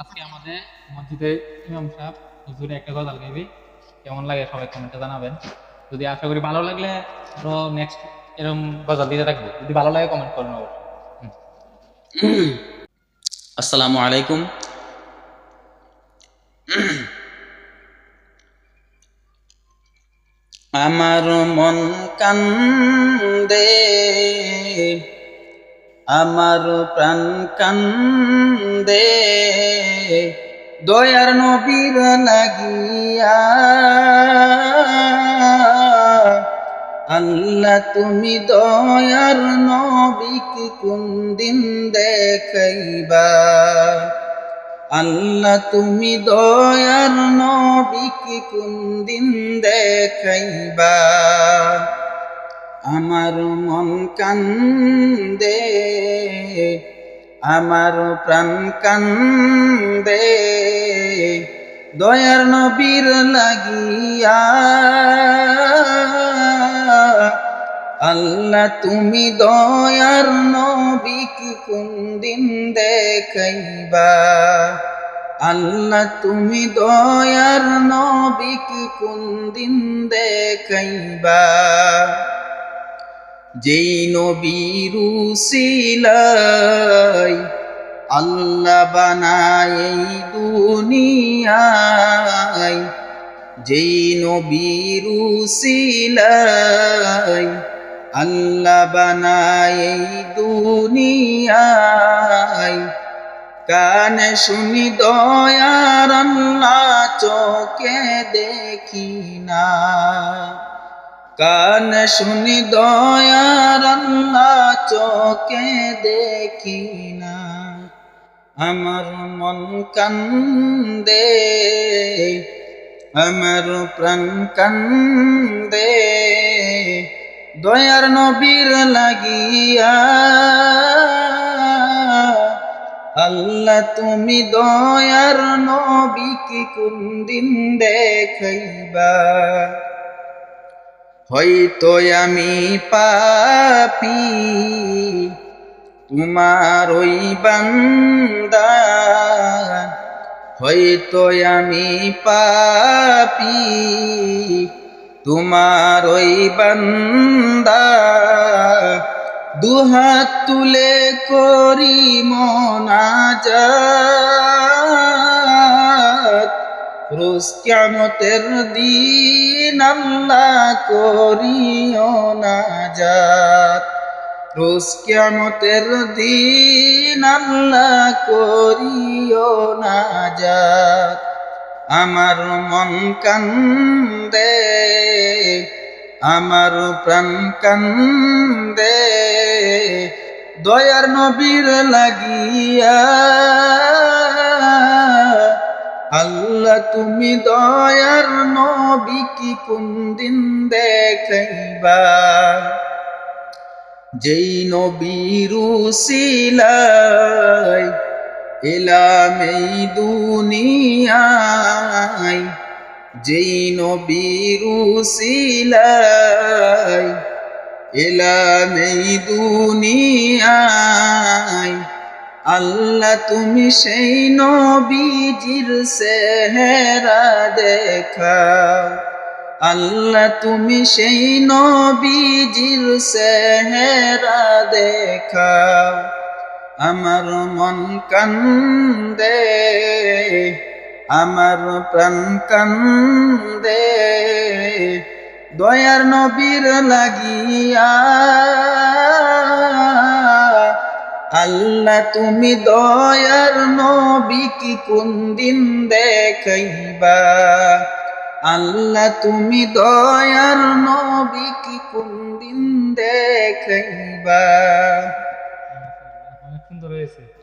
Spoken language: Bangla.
আজকে আমাদের মসজিদে ইমাম সাহেব, হুজুরে একটা গজাল গাইবে। কেমন লাগে সবাই কমেন্টে জানাবেন। যদি আশা করি ভালো লাগলে আরও নেক্সট এরকম গজাল দিতে থাকব। যদি ভালো লাগে কমেন্ট করুন আসসালামু আলাইকুম। আমার মন কান্দে। আমার প্রাণ কান্দে। দয়ার নবীর লাগিয়া। আল্লাহ, তুমি দয়ার নবীকে কোন দিন দেখাইবা? আল্লাহ, তুমি দয়ার নবীকে কোন দিন দেখাইবা? আমার মন কান্দে, আমার প্রাণ কান্দে। দয়ার নবীর লাগিয়া আল্লাহ তুমি দয়ার নবীকে কোন দিন দেখাইবা? আল্লাহ তুমি দয়ার নবীকে কোন দিন দেখাইবা? যেই নবীর উসিলাই আল্লাহ বানায় এই দুনিয়ায়। যেই নবীর উসিলাই আল্লাহ বানায় এই দুনিয়ায়। কানে শুনি দয়ার চোখে দেখি না। কান শুনি দয়ার আল্লাহ চোখে দেখি না। আমার মন কান্দে, আমার প্রাণ কান্দে। দয়ার নবীর লাগিয়া, আল্লাহ তুমি দয়ার নবীকে কোন দিন দেখাইবা? হয়তো আমি পাপি। তোমার ওই বান্দা। হয়তো আমি পাপি। তোমার ওই বান্দা। দুহাত তুলে করি মনাজাত রোজ কেমতের দিন আল্লাহ করিও না যাত রোজ কেমতের দিন আল্লাহ করিও না যাত আমার মন কান্দে, আমার প্রাণ কান্দে, দয়ার নবীর লাগিয়া তুমি দয়ার নবী কি কোন দিন দেখাইবা? যেই নবীর উসিলাই এলাম এই দুনিয়ায়, যেই এলাম এই দুনিয়ায় আল্লাহ, তুমি সেই নবীজির সেহেরা দেখা। আল্লাহ, তুমি সেই নবীজির সেহেরা দেখা। আমার মন কান্দে, আমার প্রাণ কান্দে। দয়ার নবীর লাগিয়া আল্লাহ, তুমি দয়ার নবী কি কোন দিন দেখাইবা? আল্লাহ, তুমি দয়ার নবী কি কোন দিন দেখাইবা? সুন্দর হয়েছে।